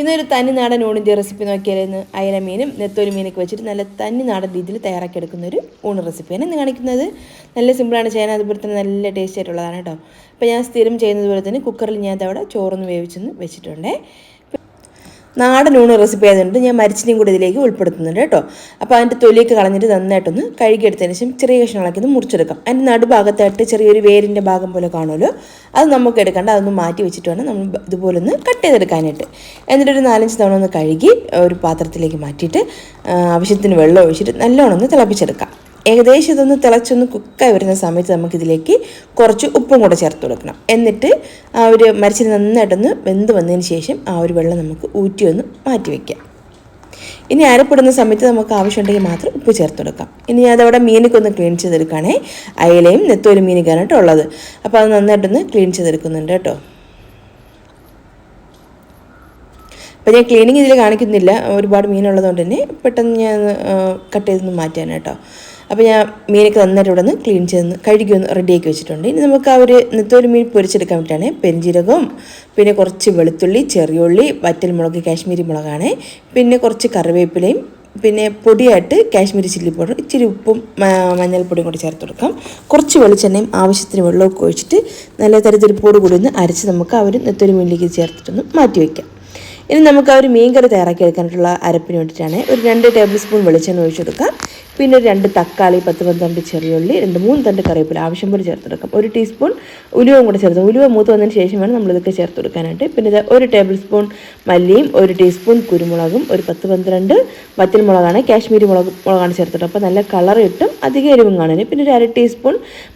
ഇന്നൊരു തനി നാടൻ ഊണിന്റെ റെസിപ്പി നോക്കിയായിരുന്നു. അയല മീനും നെത്തോലി മീനൊക്കെ വെച്ചിട്ട് നല്ല തനി നാടൻ രീതിയിൽ തയ്യാറാക്കി എടുക്കുന്ന ഒരു ഊണ് റെസിപ്പിയാണ് ഇന്ന് കാണിക്കുന്നത്. നല്ല സിമ്പിളാണ് ചെയ്യാൻ അതുപോലെ തന്നെ നല്ല ടേസ്റ്റ് ആയിട്ടുള്ളതാണ് കേട്ടോ. അപ്പോൾ ഞാൻ സ്ഥിരം ചെയ്യുന്നത് പോലെ തന്നെ കുക്കറിൽ ഞാൻ അവിടെ ചോറൊന്ന് വേവിച്ചൊന്ന് വെച്ചിട്ടുണ്ടേ. നാടൻ ഊണ് റെസിപ്പി ആയതുകൊണ്ട് ഞാൻ മരിച്ചിനെയും കൂടി ഇതിലേക്ക് ഉൾപ്പെടുത്തുന്നുണ്ട് കേട്ടോ. അപ്പോൾ അതിന്റെ തൊലിയൊക്കെ കളഞ്ഞിട്ട് നന്നായിട്ടൊന്ന് കഴുകിയെടുത്തതിന് ശേഷം ചെറിയ കഷ്ണങ്ങളാക്കി ഒന്ന് മുറിച്ചെടുക്കാം. അതിന്റെ നടുഭാഗത്തായിട്ട് ചെറിയൊരു വേരിന്റെ ഭാഗം പോലെ കാണുമല്ലോ. അത് നമുക്ക് എടുക്കേണ്ട അതൊന്ന് മാറ്റി വെച്ചിട്ട് വേണം നമ്മൾ ഇതുപോലെ ഒന്ന് കട്ട് ചെയ്തെടുക്കാനായിട്ട്. എന്നിട്ട് ഒരു നാലഞ്ച് തവണ ഒന്ന് കഴുകി ഒരു പാത്രത്തിലേക്ക് മാറ്റിയിട്ട് ആവശ്യത്തിന് വെള്ളം ഒഴിച്ചിട്ട് നല്ലോണം ഒന്ന് തിളപ്പിച്ചെടുക്കാം. ഏകദേശം ഇതൊന്ന് തിളച്ചൊന്ന് കുക്കായി വരുന്ന സമയത്ത് നമുക്കിതിലേക്ക് കുറച്ച് ഉപ്പും കൂടെ ചേർത്ത് കൊടുക്കണം. എന്നിട്ട് ആ ഒരു മരിച്ചിന് നന്നായിട്ടൊന്ന് വെന്ത് വന്നതിന് ശേഷം ആ ഒരു വെള്ളം നമുക്ക് ഊറ്റി ഒന്ന് മാറ്റി വയ്ക്കാം ഇനി അരപ്പെടുന്ന സമയത്ത് നമുക്ക് ആവശ്യമുണ്ടെങ്കിൽ മാത്രം ഉപ്പ് ചേർത്ത് കൊടുക്കാം. ഇനി അതവിടെ മീനൊക്കെ ഒന്ന് ക്ലീൻ ചെയ്തെടുക്കുകയാണേ. അയലയും നെത്തോലും മീനൊക്കെയാണ് കേട്ടോ ഉള്ളത്. അപ്പോൾ അത് നന്നായിട്ടൊന്ന് ക്ലീൻ ചെയ്തെടുക്കുന്നുണ്ട് കേട്ടോ. അപ്പോൾ ഞാൻ ക്ലീനിങ് ഇതിൽ കാണിക്കുന്നില്ല. ഒരുപാട് മീനുള്ളതുകൊണ്ട് തന്നെ പെട്ടെന്ന് ഞാൻ കട്ട് ചെയ്തൊന്ന് മാറ്റാനായിട്ടോ കേട്ടോ. അപ്പോൾ ഞാൻ മീനൊക്കെ നന്നായിട്ട് ഇവിടെ നിന്ന് ക്ലീൻ ചെയ്ത് കഴുകി ഒന്ന് റെഡിയാക്കി വെച്ചിട്ടുണ്ട്. ഇനി നമുക്ക് ആ ഒരു നെത്തോലി മീൻ പൊരിച്ചെടുക്കാൻ വേണ്ടിയിട്ടാണ് പെരിഞ്ചീരകം പിന്നെ കുറച്ച് വെളുത്തുള്ളി ചെറിയുള്ളി വറ്റൽ മുളക് കാശ്മീരി മുളകാണ്. പിന്നെ കുറച്ച് കറിവേപ്പിലയും പിന്നെ പൊടിയായിട്ട് കാശ്മീരി ചില്ലി പൗഡർ ഇച്ചിരി ഉപ്പും മഞ്ഞൾപ്പൊടിയും കൂടി ചേർത്ത് കൊടുക്കാം. കുറച്ച് വെളിച്ചെണ്ണയും ആവശ്യത്തിന് വെള്ളമൊക്കെ ഒഴിച്ചിട്ട് നല്ല തരത്തിരിപ്പോട് കൂടി ഒന്ന് അരച്ച് നമുക്ക് ആ ഒരു നെത്തോലി മീനിലേക്ക് ചേർത്തിട്ടൊന്ന് മാറ്റി വയ്ക്കാം ഇനി നമുക്ക് ആ ഒരു മീൻ കറി തയ്യാറാക്കി എടുക്കാനായിട്ടുള്ള അരപ്പിന് വേണ്ടിയിട്ടാണ് ഒരു രണ്ട് ടേബിൾ സ്പൂൺ വെളിച്ചെണ്ണ ഒഴിച്ച് കൊടുക്കാം. പിന്നെ ഒരു രണ്ട് തക്കാളി പത്ത് പന്ത്രണ്ട് ചെറിയുള്ളി രണ്ട് മൂന്ന് തണ്ട് കറിവേപ്പില ആവശ്യം പോലെ ചേർത്ത് കൊടുക്കാം. ഒരു ടീസ്പൂൺ ഉലുവയും കൂടെ ചേർത്ത് ഉലുവ മൂത്ത് വന്നതിന് ശേഷം വേണം നമ്മളിതൊക്കെ ചേർത്ത് കൊടുക്കാനായിട്ട്. പിന്നെ ഇത് ഒരു ടേബിൾ സ്പൂൺ മല്ലിയും ഒരു ടീസ്പൂൺ കുരുമുളകും ഒരു പത്ത് പന്ത്രണ്ട് വറ്റൽമുളകാണ് കാശ്മീരി മുളക് മുളകാണ് ചേർത്തിട്ട് അപ്പോൾ നല്ല കളർ കിട്ടും അധികം എരിവും കാണാൻ പിന്നെ ഒരു അര ടീസ്പൂൺ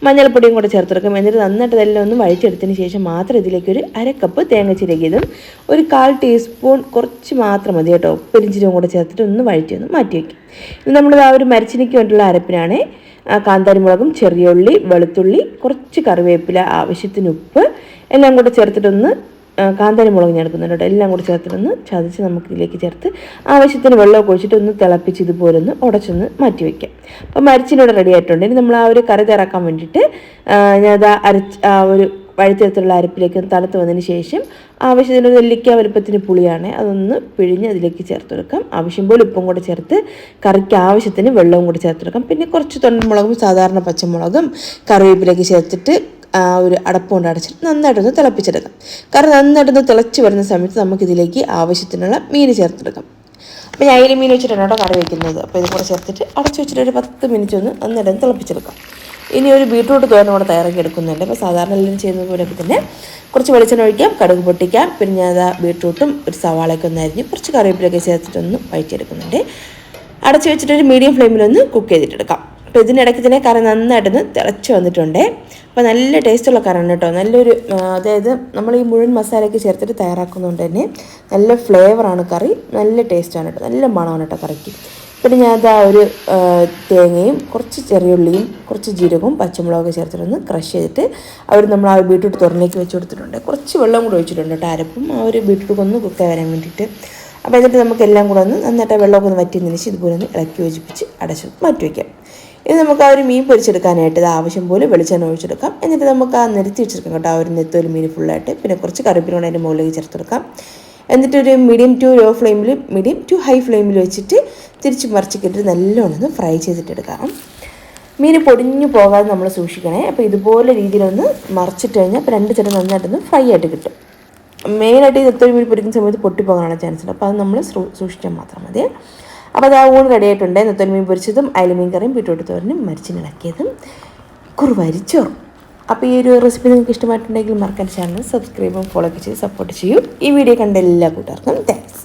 മഞ്ഞൾപ്പൊടിയും കൂടെ ചേർത്ത് കൊടുക്കാം. എന്നിട്ട് നന്നായിട്ട് ഇതെല്ലാം ഒന്ന് വഴിച്ചെടുത്തതിന് ശേഷം മാത്രം ഇതിലേക്ക് ഒരു അര കപ്പ് തേങ്ങ ചിരകിയതും ഒരു കാൽ ടീസ്പൂൺ കുറച്ച് മാത്രം മതി കേട്ടോ. പെരിഞ്ചീരവും കൂടെ ചേർത്തിട്ട് ഒന്ന് വഴിച്ചൊന്ന് മാറ്റി വയ്ക്കും ഇത് നമ്മൾ ആ ഒരു മരച്ചിനിക്ക് വേണ്ടിയുള്ള അരപ്പിനാണ്. കാന്താരിമുളകും ചെറിയുള്ളി വെളുത്തുള്ളി കുറച്ച് കറിവേപ്പില ആവശ്യത്തിന് ഉപ്പ് എല്ലാം കൂടെ ചേർത്തിട്ടൊന്ന് കാന്താരിമുളക് കാന്താരി മുളക് ഞാൻ എടുക്കുന്നുണ്ട് എല്ലാം കൂടി ചേർത്തിട്ടൊന്ന് ചതച്ച് നമുക്ക് ഇതിലേക്ക് ചേർത്ത് ആവശ്യത്തിന് വെള്ളമൊക്കെ ഒഴിച്ചിട്ട് ഒന്ന് തിളപ്പിച്ച് ഇതുപോലെ ഒന്ന് ഉടച്ചൊന്ന് മാറ്റി വയ്ക്കാം അപ്പോൾ മരിച്ചിനോട് റെഡി ആയിട്ടുണ്ട്. ഇനി നമ്മൾ ആ ഒരു കറി തയ്യാറാക്കാൻ വേണ്ടിയിട്ട് ഞാനത് അരച്ച് ആ ഒരു വഴുത്തരത്തിലുള്ള അരപ്പിലേക്ക് തണുത്ത് വന്നതിന് ശേഷം ആവശ്യത്തിന് നെല്ലിക്ക വലുപ്പത്തിന് പുളിയാണ്. അതൊന്ന് പിഴിഞ്ഞ് അതിലേക്ക് ചേർത്ത് കൊടുക്കാം. ആവശ്യം പോലെ ഉപ്പും കൂടെ ചേർത്ത് കറിക്ക് ആവശ്യത്തിന് വെള്ളവും കൂടി ചേർത്ത് കൊടുക്കാം. പിന്നെ കുറച്ച് തൊണ്ടമുളകും സാധാരണ പച്ചമുളകും കറിവേപ്പിലേക്ക് ചേർത്തിട്ട് ആ ഒരു അടപ്പുകൊണ്ട് അടച്ചിട്ട് നന്നായിട്ടൊന്ന് തിളപ്പിച്ചെടുക്കാം. കാരണം നന്നായിട്ടൊന്ന് തിളച്ച് വരുന്ന സമയത്ത് നമുക്കിതിലേക്ക് ആവശ്യത്തിനുള്ള മീൻ ചേർത്തെടുക്കാം അപ്പോൾ ഞാൻ അയില മീൻ വെച്ചിട്ടാണ് കേട്ടോ കറി വയ്ക്കുന്നത് അപ്പോൾ ഇത് കൂടെ ചേർത്തിട്ട് അടച്ചു വെച്ചിട്ട് ഒരു പത്ത് മിനിറ്റ് ഒന്ന് നന്നായിട്ടൊന്ന് തിളപ്പിച്ചെടുക്കാം. ഇനി ഒരു ബീട്രൂട്ട് തോരൻ കൂടെ തയ്യാറാക്കി എടുക്കുന്നുണ്ട്. അപ്പോൾ സാധാരണ എല്ലാം ചെയ്യുന്നത് പോലെയൊക്കെ തന്നെ കുറച്ച് വെളിച്ചെണ്ണ ഒഴിക്കാം കടുക് പൊട്ടിക്കാം. പിന്നെ അതാ ബീട്രൂട്ടും ഒരു സവാളയൊക്കെ ഒന്ന് അരിഞ്ഞ് കുറച്ച് കറിവേപ്പിലൊക്കെ ചേർത്തിട്ടൊന്ന് വഴിച്ചെടുക്കുന്നുണ്ട് അടച്ചു വെച്ചിട്ട് ഒരു മീഡിയം ഫ്ലെയിമിലൊന്ന് കുക്ക് ചെയ്തിട്ടെടുക്കാം. അപ്പോൾ ഇതിനിടയ്ക്ക് തന്നെ കറി നന്നായിട്ടൊന്ന് തിളച്ച് വന്നിട്ടുണ്ട്. അപ്പോൾ നല്ല ടേസ്റ്റുള്ള കറിയാണ് കേട്ടോ. നല്ലൊരു അതായത് നമ്മൾ ഈ മുഴുവൻ മസാലയൊക്കെ ചേർത്തിട്ട് തയ്യാറാക്കുന്നതുകൊണ്ട് തന്നെ നല്ല ഫ്ലേവറാണ് കറി. നല്ല ടേസ്റ്റാണ് കേട്ടോ. നല്ല മണമാണ് കേട്ടോ കറിക്ക്. പിന്നെ ഞാൻ അതാ ഒരു തേങ്ങയും കുറച്ച് ചെറിയുള്ളിയും കുറച്ച് ജീരകവും പച്ചമുളകൊക്കെ ചേർത്തിട്ടൊന്ന് ക്രഷ് ചെയ്തിട്ട് അവർ നമ്മൾ ആ ബീട്രൂട്ട് തുറന്നേക്ക് വെച്ച് കൊടുത്തിട്ടുണ്ട്. കുറച്ച് വെള്ളം കൂടെ ഒഴിച്ചിട്ടുണ്ട് കേട്ടോ അരപ്പും. ആ ഒരു ബീട്രൂട്ട് ഒന്ന് കുക്കായി വരാൻ വേണ്ടിയിട്ട്. അപ്പോൾ എന്നിട്ട് നമുക്ക് എല്ലാം കൂടെ ഒന്ന് നന്നായിട്ട് ആ വെള്ളമൊക്കെ ഒന്ന് വറ്റിയതിന് ശേഷം ഇതുപോലെ ഒന്ന് ഇളക്കി യോജിപ്പിച്ച് അടച്ച് മാറ്റി വയ്ക്കാം ഇത് നമുക്ക് ആ ഒരു മീൻ പൊരിച്ചെടുക്കാനായിട്ട് ഇത് ആവശ്യം പോലെ വെളിച്ചെണ്ണ ഒഴിച്ചെടുക്കാം. എന്നിട്ട് നമുക്ക് ആ നിരത്തി വെച്ചെടുക്കാം കേട്ടോ ആ ഒരു നെത്തോലി മീൻ ഫുള്ളായിട്ട് പിന്നെ കുറച്ച് കറിപ്പിനോട് അതിന്റെ മുകളിലേക്ക് ചേർത്ത് കൊടുക്കാം. എന്നിട്ട് ഒരു മീഡിയം ടു ലോ ഫ്ലെയിമിൽ മീഡിയം ടു ഹൈ ഫ്ലെയിമിൽ വെച്ചിട്ട് തിരിച്ച് മറിച്ചിട്ടിട്ട് നല്ലോണം ഫ്രൈ ചെയ്തിട്ടെടുക്കാം. മീൻ പൊടിഞ്ഞു പോകാതെ നമ്മൾ സൂക്ഷിക്കണേ. അപ്പോൾ ഇതുപോലെ രീതിയിലൊന്ന് മറിച്ചിട്ട് കഴിഞ്ഞാൽ അപ്പോൾ രണ്ട് ചെറിയ നന്നായിട്ടൊന്ന് ഫ്രൈ ആയിട്ട് കിട്ടും. മെയിനായിട്ട് ഇത് എത്ര മീൻ പൊരിക്കുന്ന സമയത്ത് പൊട്ടിപ്പോകാനാണ് ചാൻസ് ഉണ്ട് അപ്പോൾ അത് നമ്മൾ സൂക്ഷിച്ചാൽ മാത്രം മതി. അപ്പോൾ അത് ആ ഊണ് റെഡി ആയിട്ടുണ്ട്. നെത്തോലി മീൻ പൊരിച്ചതും അയലമീൻ കറിയും ബീട്രൂട്ട് തോരനും മരിച്ചിനിളക്കിയതും കുറുവരിച്ചോറും. അപ്പോൾ ഈ ഒരു റെസിപ്പി നിങ്ങൾക്ക് ഇഷ്ടമായിട്ടുണ്ടെങ്കിൽ മറക്കാൻ ചാനൽ സബ്സ്ക്രൈബും ഫോളോ ഒക്കെ ചെയ്ത് സപ്പോർട്ട് ചെയ്യൂ. ഈ വീഡിയോ കണ്ട എല്ലാ കൂട്ടുകാർക്കും താങ്ക്സ്